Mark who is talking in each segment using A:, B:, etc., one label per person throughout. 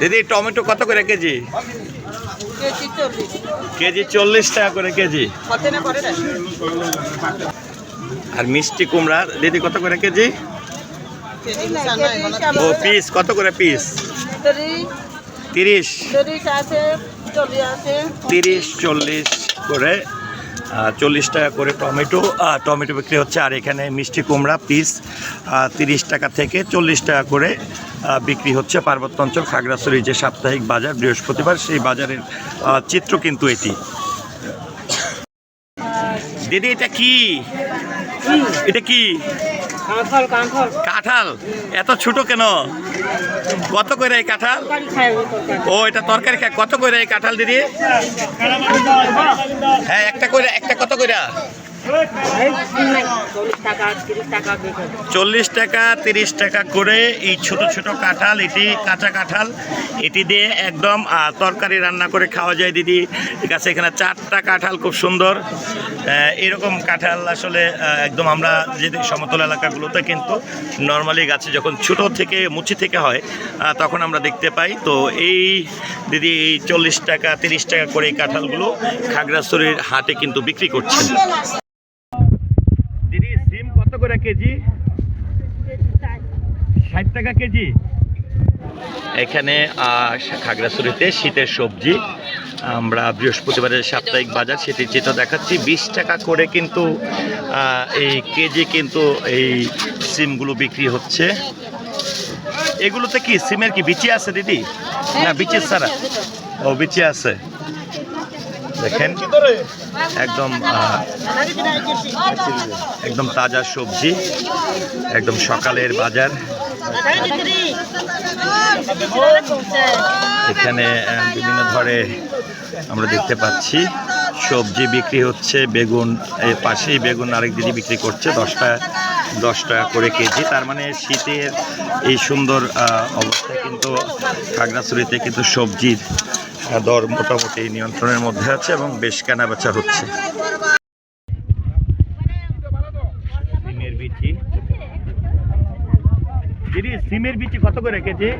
A: দিদি টমেটো কত করে কেজি?
B: কেজি চল্লিশ।
A: টাকা করে কেজি। আর মিষ্টি কুমড়া দিদি কত করে কেজি? ও পিস কত করে পিস?
B: তিরিশ।
A: তিরিশ
B: চল্লিশ
A: করে চল্লিশ টাকা করে টমেটো টমেটো বিক্রি হচ্ছে। আর এখানে মিষ্টি কুমড়া পিস তিরিশ টাকা থেকে চল্লিশ টাকা করে বিক্রি হচ্ছে পার্বত্য অঞ্চল খাগড়াছড়ির যে সাপ্তাহিক বাজার বৃহস্পতিবার। সেই বাজারের চিত্র কিন্তু এটি। দিদি এটা কি? এটা কি?
B: কাঁঠাল কাঁঠাল।
A: কাঁঠাল? এত ছোট কেন? কত করে এই কাঁঠাল?
B: ও
A: এটা তরকারি খায় কত করে এই কাঁঠাল দিদি? হ্যাঁ একটা কইরা একটা কত
B: এই চল্লিশ টাকা, তিরিশ টাকা
A: করে এই ছোট ছোট কাঁঠাল, এটি কাঁচা কাঁঠাল। এটি দিয়ে একদম তরকারি রান্না করে খাওয়া যায়, দিদি। ঠিক আছে, এখানে চারটা কাঁঠাল খুব সুন্দর। এরকম কাঁঠাল আসলে একদম আমরা যে সমতল এলাকাগুলোতে কিন্তু নর্মালি গাছে যখন ছোট থেকে, মুচি থেকে হয় তখন আমরা দেখতে পাই। তো এই, দিদি, এই চল্লিশ টাকা, তিরিশ টাকা করে এই কাঁঠালগুলো খাগড়াছড়ির হাটে কিন্তু বিক্রি করছে করে কেজি? ষাট টাকা কেজি? এখানে আহ, খাগড়াছড়িতে শীতের সবজি। আমরা বৃহস্পতিবারের সাপ্তাহিক বাজার সেটির চিত্র দেখাচ্ছি। বিশ টাকা করে কিন্তু আহ, এই কেজি কিন্তু এই সিমগুলো বিক্রি হচ্ছে। এগুলোতে কি সিমের কি বিচি আছে দিদি? না বিচি ছাড়া? ও বিচি আছে। দেখেন, একদম একদম তাজা সবজি, একদম সকালের বাজার। এখানে বিভিন্ন ধরে আমরা দেখতে পাচ্ছি, সবজি বিক্রি হচ্ছে, বেগুন, এর পাশেই বেগুন আরেক দিদি বিক্রি করছে দশটা দশ টাকা করে কেজি। তার মানে শীতের এই সুন্দর অবস্থায় কিন্তু খাগড়াছড়িতে কিন্তু সবজির দর মোটামুটি নিয়ন্ত্রণের মধ্যে আছে এবং বেশ কেনা বেচা হচ্ছে। দিদি, সিমের বিচি কত করে কেজি?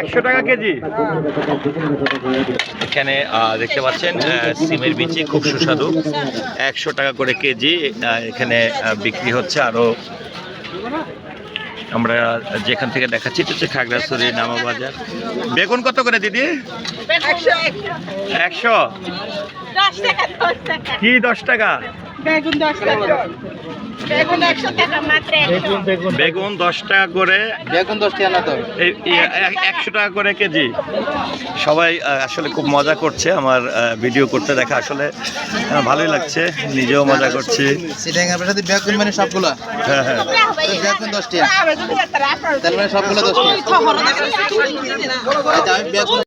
A: একশো টাকা কেজি। এখানে দেখতে পাচ্ছেন সিমের বিচি খুব সুস্বাদু। একশো টাকা করে কেজি এখানে বিক্রি হচ্ছে আরও আমরা যেখান থেকে দেখাচ্ছি এটা হচ্ছে খাগড়াছড়ি নামা বাজার। বেগুন কত করে দিদি? একশো। কি দশ টাকা?
B: বেগুন দশ টাকা। বেগুন একশো টাকা মাত্র
A: বেগুন দশ টাকা করে।
C: বেগুন দশ টাকা না তো?
A: একশো টাকা করে কেজি। সবাই আসলে খুব মজা করছে আমার ভিডিও করতে দেখা। আসলে ভালোই লাগছে নিজেও মজা করছি।
C: বেগুন মানে সবগুলো?
A: হ্যাঁ হ্যাঁ।
C: বেগুন দশ টাকা। তার মানে সবগুলো দশ টাকা। আমি বেগুন